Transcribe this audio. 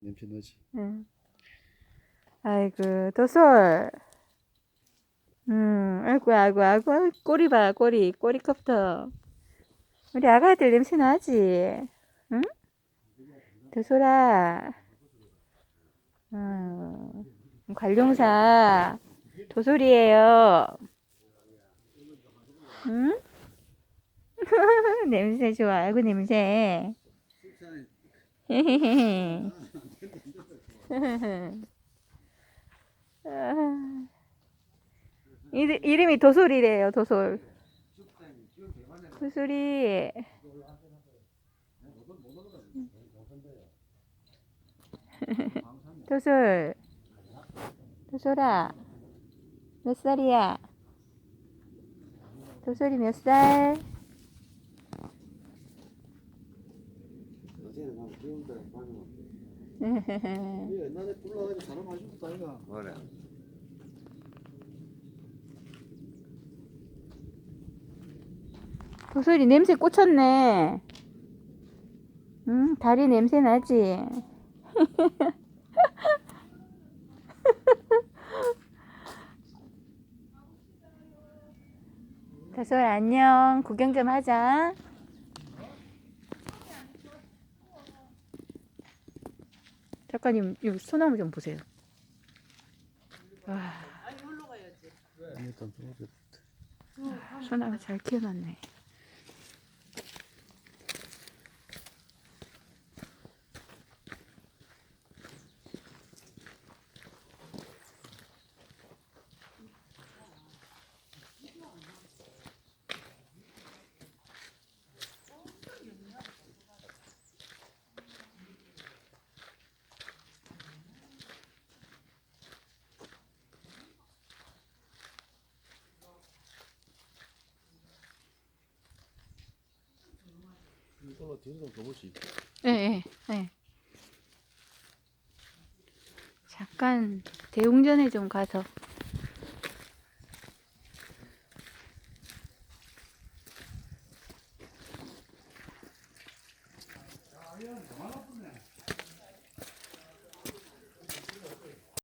냄새 나지. 응. 아이고, 도솔. 음, 아이고, 아이고, 아이고, 꼬리 봐, 꼬리, 꼬리컵터. 우리 아가들 냄새 나지? 응? 도솔아. 음, 관룡사. 도솔이에요. 응? 냄새 좋아. 아이고, 냄새. 아, 이르- 이름이 도솔이래요, 도솔. 도솔이. 도솔. 도솔아. 몇 살이야? 도솔이 몇 살? 옛날에 불러가지고 사람 마시고 다이가. 뭐래? 도솔이 냄새 꽂혔네. 응, 다리 냄새 나지? 도솔 안녕. 구경 좀 하자. 작가님, 여기 소나무 좀 보세요. 와, 일단 좀 소나무 잘 키워놨네. 이걸로 뒤로 좀 가보시. 예, 예, 예. 잠깐 대웅전에 좀 가서